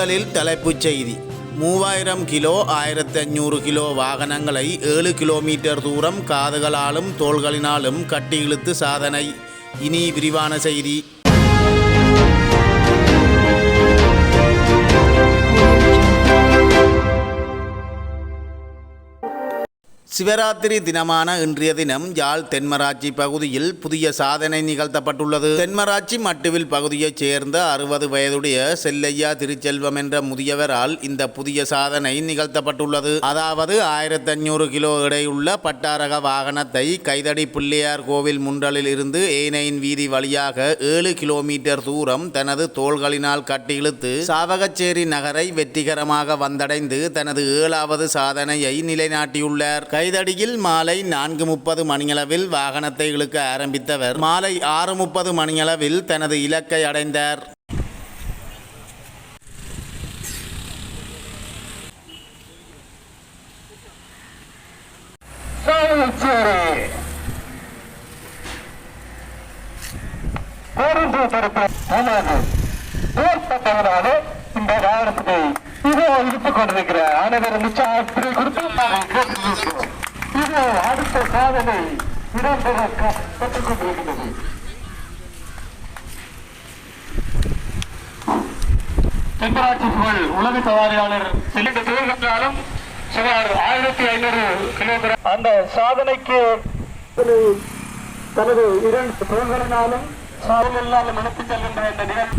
முதலில் தலைப்புச் செய்தி. மூவாயிரம் கிலோ ஆயிரத்தி அஞ்சூறு கிலோ வாகனங்களை ஏழு கிலோமீட்டர் தூரம் காதுகளாலும் தோள்களினாலும் கட்டி இழுத்து சாதனை. இனி விரிவான செய்தி. சிவராத்திரி தினமான இன்றைய தினம் யாழ் தென்மராட்சி பகுதியில் புதிய சாதனை நிகழ்த்தப்பட்டுள்ளது. தென்மராட்சி மட்டுவில் பகுதியைச் சேர்ந்த அறுபது வயதுடைய செல்லையா திருச்செல்வம் என்ற முதியவரால் இந்த புதிய சாதனை நிகழ்த்தப்பட்டுள்ளது. அதாவது ஆயிரத்தி அஞ்சூறு கிலோ எடையுள்ள பட்டாரக வாகனத்தை கைதடி பிள்ளையார் கோவில் முன்றலில் இருந்து ஏனையின் வீதி வழியாக ஏழு கிலோமீட்டர் தூரம் தனது தோள்களினால் கட்டி இழுத்து சாவகச்சேரி நகரை வெற்றிகரமாக வந்தடைந்து தனது ஏழாவது சாதனையை நிலைநாட்டியுள்ளார். கைதடியில் மாலை நான்கு முப்பது மணியளவில் வாகனத்தை இழுக்க ஆரம்பித்தவர். மாலை ஆறு முப்பது மணியளவில் தனது இலக்கை அடைந்தார். இந்த வாகனத்தை இது இழுத்துக் கொண்டிருக்கிற அனைவரும் உற்சாகத்தில் கொடுத்து நாங்கள் இதோ அடுத்த சாதனை இடம்பெற கற்றுக் கொண்டிருக்கிறது தென்மராட்சி புகழ் உலக சவாரியாளர் செல்லிட்டு துவங்கினாலும் சுமார் ஆயிரத்தி ஐநூறு கிலோமீட்டர். அந்த சாதனைக்கு தனது இரண்டு தோள்களினாலும் சாதனை இல்லாமல் நடத்தி செல்கின்ற இந்த நிகழ்வு.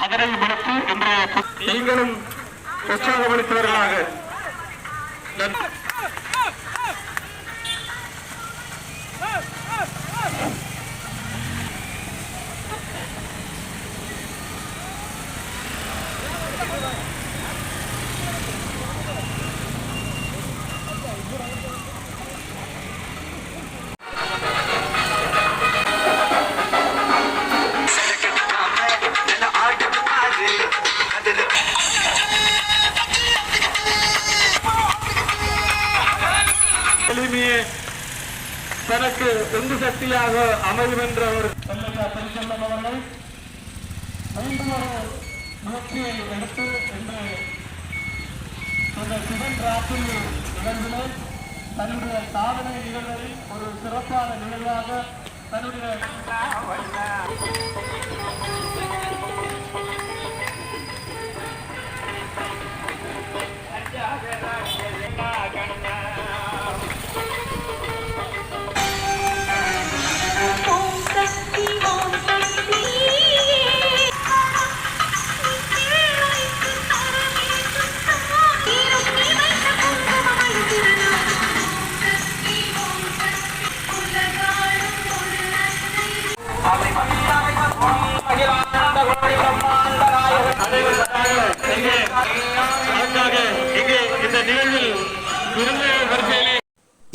அதனை விடுத்து இன்றைய நீங்களும் உற்சாகமளித்தவர்களாக. நன்றி. சக்தியாக அமையும் என்ற ஒரு பரிசல்லம் அவர்கள். மீண்டும் ஒரு முயற்சியை எடுத்து இன்று இந்த சிவன் ராத்திரி நிகழ்விலே தன்னுடைய சாதனை நிகழ்வை ஒரு சிறப்பான நிகழ்வாக தன்னுடைய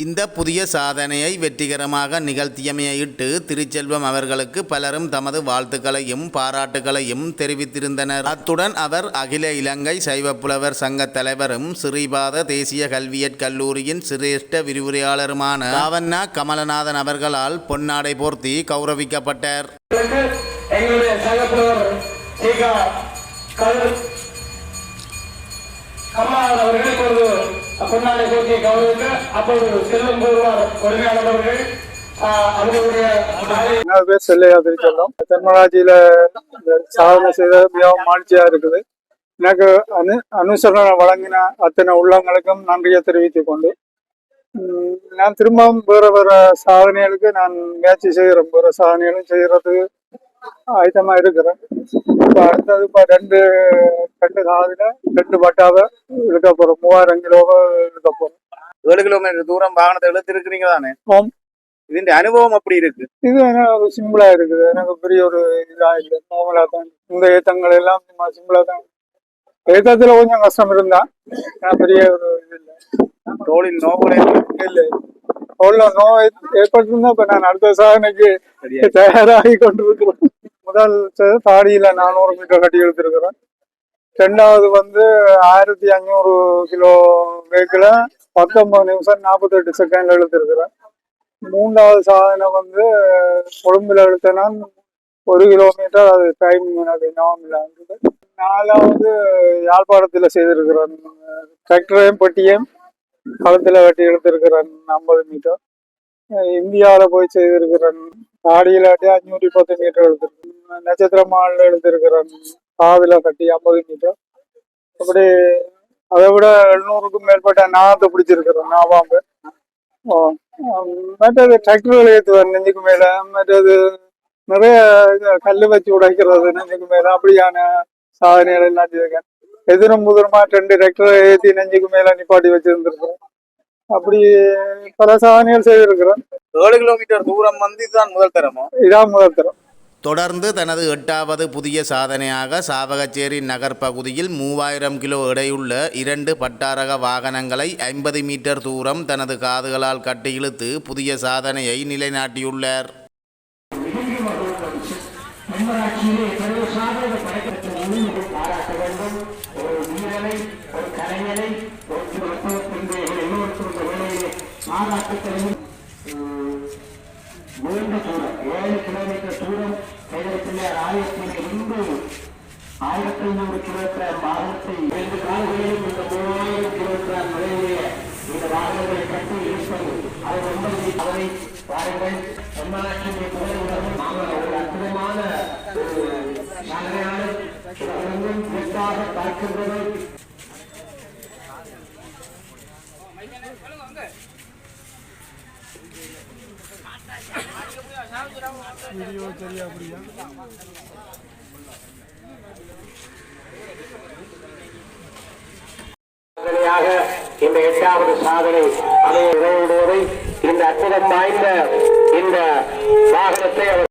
இந்த புதிய சாதனையை வெற்றிகரமாக நிகழ்த்தியமையிட்டு திருச்செல்வம் அவர்களுக்கு பலரும் தமது வாழ்த்துக்களையும் பாராட்டுகளையும் தெரிவித்திருந்தனர். அத்துடன் அவர் அகில இலங்கை சைவப்புலவர் சங்க தலைவரும் ஸ்ரீபாத தேசிய கல்வியற் கல்லூரியின் சிரேஷ்ட விரிவுரையாளருமான ராவண்ணா கமலநாதன் அவர்களால் பொன்னாடை போர்த்தி கௌரவிக்கப்பட்டார். எங்களுடைய கரு சீகா அவர்களுக்கு ஒரு பொன்னாடை போட்டியை கௌரவிக்க அப்பொழுது செல்வம் கூறுவார் கொடுமையாளர் அவர்கள். ஆஹ், பேர் செல்லையா திருச்செல்லம் தென்மராட்சியில சாதனை செய்த மிகவும் மகிழ்ச்சியா இருக்குது. எனக்கு அனு அனுசரணை வழங்கின அத்தனை உள்ளங்களுக்கும் நன்றியை தெரிவித்துக் கொண்டு நான் திரும்பவும் வேற வேற சாதனைகளுக்கு நான் முயற்சி செய்கிறேன். வேற சாதனைகளும் செய்யறதுக்கு ஆயத்தமா இருக்கிறேன் இப்ப அடுத்தது இப்ப ரெண்டு ரெண்டு சாதனை ரெண்டு பட்டாவை இழுக்க போறோம். மூவாயிரம் கிலோவை இழுக்க போறோம். ஏழு கிலோமீட்டர் தூரம் வாகனத்தை இழுத்திருக்கிறீங்க தானே. இதுன்ற அனுபவம் அப்படி இருக்கு? இது எனக்கு சிம்பிளா இருக்குது. எனக்கு பெரிய ஒரு இதா இல்லை நார்மலா தான். இந்த ஏத்தங்கள் எல்லாம் சிம்பிளா தான். ஏத்தத்துல கொஞ்சம் கஷ்டம் இருந்தா பெரிய ஒரு இது இல்லை. தோளில் நோவுகளை இல்லை. அவ்வளோ நோய் ஏற்பட்டிருந்தா இப்ப நான் அடுத்த சாதனைக்கு தயாராகி கொண்டிருக்கிறேன் முதல் ச- தாடியில நானூறு மீட்டர் கட்டி எடுத்திருக்கிறேன் ரெண்டாவது வந்து ஆயிரத்தி அஞ்சூறு கிலோ வேக்கில் பத்தொன்பது நிமிஷம் நாற்பத்தெட்டு செகண்ட்ல எடுத்திருக்கிறேன் மூன்றாவது சாதனை வந்து கொழும்புல இழுத்தேன்னா ஒரு கிலோமீட்டர் அது டைம் எனக்கு ஞாபகம் இல்லை இருந்தது. நாலாவது யாழ்ப்பாணத்தில் செய்திருக்கிறேன் டிராக்டரையும் பட்டியும் களத்தில் கட்டி எடுத்திருக்கிறேன் ஐம்பது மீட்டர். இந்தியாவில் போய் செய்திருக்கிறேன் ஆடியிலாட்டி அஞ்சூற்றி பத்து மீட்டர் எடுத்திருக்கேன் நட்சத்திர மாலில் எடுத்திருக்கிறேன் காதுல கட்டி ஐம்பது மீட்டர். அப்படி அதை விட எழுநூறுக்கும் மேற்பட்ட நாகத்தை பிடிச்சிருக்கிறேன் நாவாம்பு. மற்றது டிராக்டர்கள் ஏற்றுவேன் நெஞ்சுக்கு மேல மற்றது நிறைய கல்லு வச்சு உடைக்கிறது நெஞ்சுக்கு மேல அப்படியான சாதனைகள் எல்லாம் செய்திருக்கேன் எதிரும் புதிரமா ரெண்டு டிராக்டரை ஏற்றி நெஞ்சுக்கு மேல நிப்பாட்டி வச்சிருந்திருக்கிறேன் அப்படி பல சாதனைகள் செய்திருக்கிறேன் ஏழு கிலோமீட்டர் தூரம் வந்து இதுதான் முதல் தரமோ? இதான் முதல் தரம். தொடர்ந்து தனது எட்டாவது புதிய சாதனையாக சாவகச்சேரி நகர் பகுதியில் மூவாயிரம் கிலோ எடையுள்ள இரண்டு பட்டாரக வாகனங்களை ஐம்பது மீட்டர் தூரம் தனது காதுகளால் கட்டி இழுத்து புதிய சாதனையை நிலைநாட்டியுள்ளார். நீண்ட தூரம் ஏழு கிலோமீட்டர் தூரம் கைதப்பிள்ளையார் முன்பு ஆயிரத்தி ஐநூறு கிலோகிராம் வாகனத்தை இரண்டு காலங்களிலும் இந்த மூவாயிரம் கிலோகிராம் நிறைய இந்த வாகனங்களை கட்டி இருப்பது. அதை ஒன்பது அதனை பாருங்கள். எம்மாட்சியை புகழுடன் நாங்கள் ஒரு அற்புதமான ஒரு சாதனையாளர் வீடியோ சிறப்பாக அப்படியா? இந்த எட்டாவது சாதனை அமைய நிறைவுடையதை இந்த அற்புதம் வாய்ந்த இந்த வாகனத்தை அவர்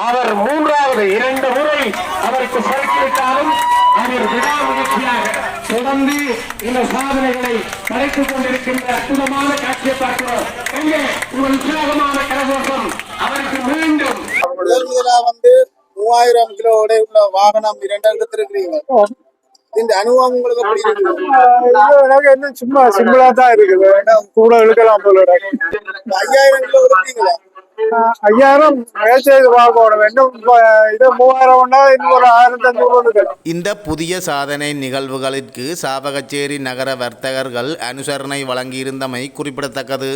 அவர் மூன்றாவது இரண்டு முறை அவருக்கு பறித்துவிட்டாலும் அவர் விடாமுயற்சியாக தொடர்ந்து இந்த சாதனைகளை படைத்துக் கொண்டிருக்கின்ற அற்புதமான காட்சியை பார்க்கிறோம். எங்கே? உங்கள் உற்சாகமான கரகோஷம். அவருக்கு மீண்டும் முதல் முதலா வந்து மூவாயிரம் கிலோ உள்ள வாகனம் இரண்டு எடுத்திருக்கிறீங்க. இந்த அனுபவம் உங்களுக்கு இன்னும் சும்மா சிம்பிளா தான் இருக்குது. கூட இழுக்கலாம் போல இருக்கு. ஐயாயிரம் கிலோ எடுத்தீங்களா? ஐயாயிரம் முயற்சி செய்து பார்க்கணும் இன்னும் இது மூவாயிரம் இன்னும் ஒரு ஆயிரத்தி அஞ்சூறு இந்த புதிய சாதனை நிகழ்வுகளுக்கு சாவகச்சேரி நகர வர்த்தகர்கள் அனுசரணை வழங்கியிருந்தமை குறிப்பிடத்தக்கது